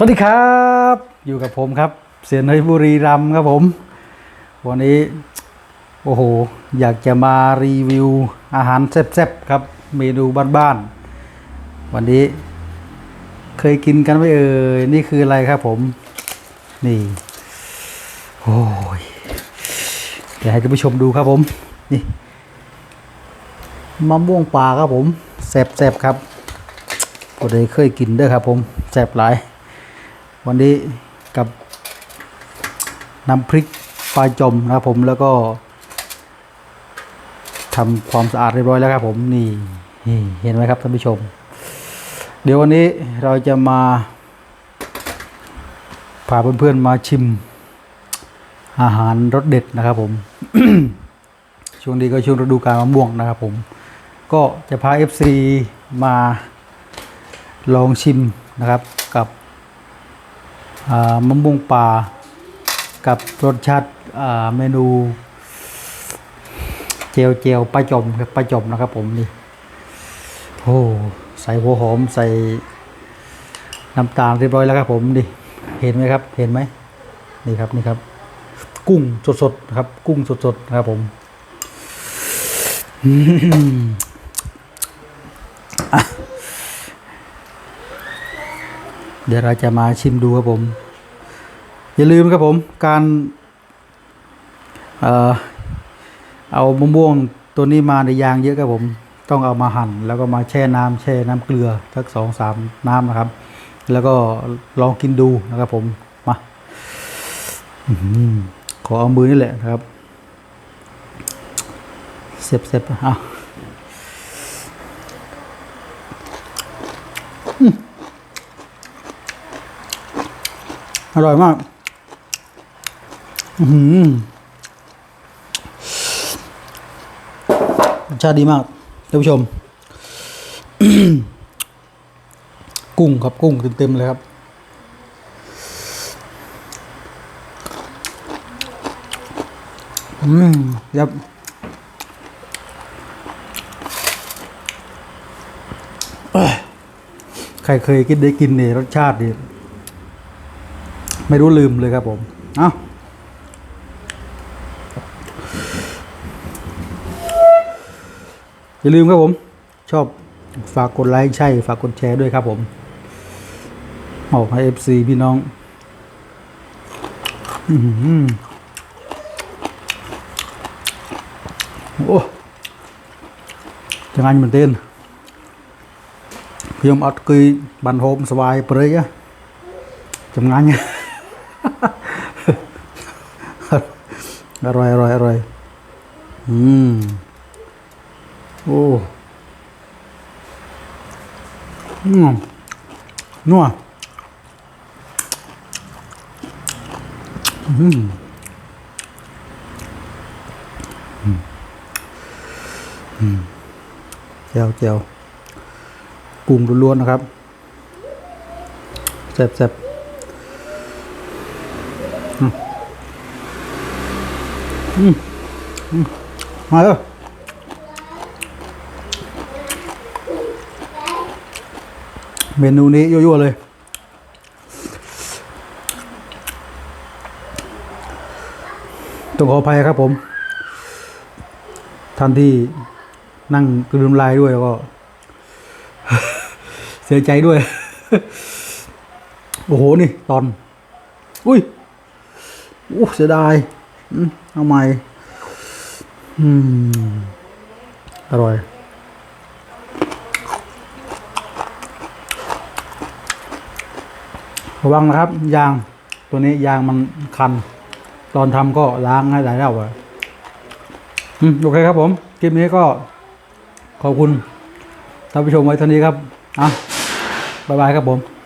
สวัสดีครับ อยู่กับผมครับ เสียนเฮยบุรีรัมครับผม วันนี้ โอ้โห อยากจะมารีวิวอาหารแซ่บๆครับ เมนูบ้านๆวันนี้ เคยกินกันไหมเอ่ยนี่คืออะไรครับผม นี่โอ้ยเดี๋ยวให้ท่านผู้ชมดูครับผม นี่มะม่วงป่าครับผมแซ่บๆครับก็ได้เคยกินด้อครับผมแซ่บหลาย วันนี้กับน้ำพริกปลาจมนะครับผมแล้วก็ทำความสะอาดเรียบร้อยแล้วครับผมนี่เห็นไหมครับท่านผู้ชม เดี๋ยววันนี้เราจะมาพาเพื่อนๆมาชิมอาหารรสเด็ดนะครับผม ช่วงนี้ก็ช่วงฤดูกาลมะม่วงนะครับผม ก็จะพา FC มาลองชิมนะครับกับ มะม่วงป่ากับรสชาติเมนูเจลเจลปลาจมครับปลาจมนะครับผมนี่โอ้ใส่หัวหอมใส่น้ำตาลเรียบร้อยแล้วครับผมนี่เห็นไหมครับ เห็นไหมนี่ครับนี่ครับ กุ้งสดๆนะครับ กุ้งสดๆนะครับผมเดี๋ยวเราจะมาชิมดูครับผม อย่าลืมครับผมการเอ่อเอามะม่วงตัวนี้มาในยางเยอะครับผม ต้องเอามาหั่น แล้วก็มาแช่น้ำแช่น้ำเกลือสักสองสามน้ำนะครับ แล้วก็ลองกินดูนะครับผมมาอขอเอามือนี่แหละนะครับเสียบเสียบอะอร่อยมาก รสชาติดีมากท่านผู้ชม กุ้งครับกุ้งเต็มๆเลยครับ อืมยับใครเคยกินได้กินเนี่ยรสชาติดีไม่รู้ลืมเลยครับผม เอ้า อย่าลืมครับผม ชอบฝากกดไลค์ใช่ ฝากกดแชร์ด้วยครับผมออกให้เอฟซีพี่น้องอืมโอ้จังอันมันเต้นพยมอัខ្ញុំអត់គីបាยហូបស្វាយព្ยอร่อยอร่อยอร่อยอือ rồi rồi rồi ừm ô ngon ngon ừm เจียวเจียวกุ้งล้วนๆนะครับแซ่บแซ่บอืมอืมมาเลย เมนูนี้ยั่วๆเลย ต้องขออภัยครับผม ท่านที่นั่งกลืนลายด้วยแล้วก็ เสียใจด้วย โอ้โห นี่ ตอน อุ้ยโอ้เสียดายเอาใหม่ อืม อร่อย ระวังนะครับ ยางตัวนี้ยางมันคัน ตอนทำก็ล้างให้หลายรอบอะอโอเคครับผมคลิปนี้ก็ขอบคุณท่านผู้ชมไว้เท่านี้ครับอะบ๊ายบายครับผม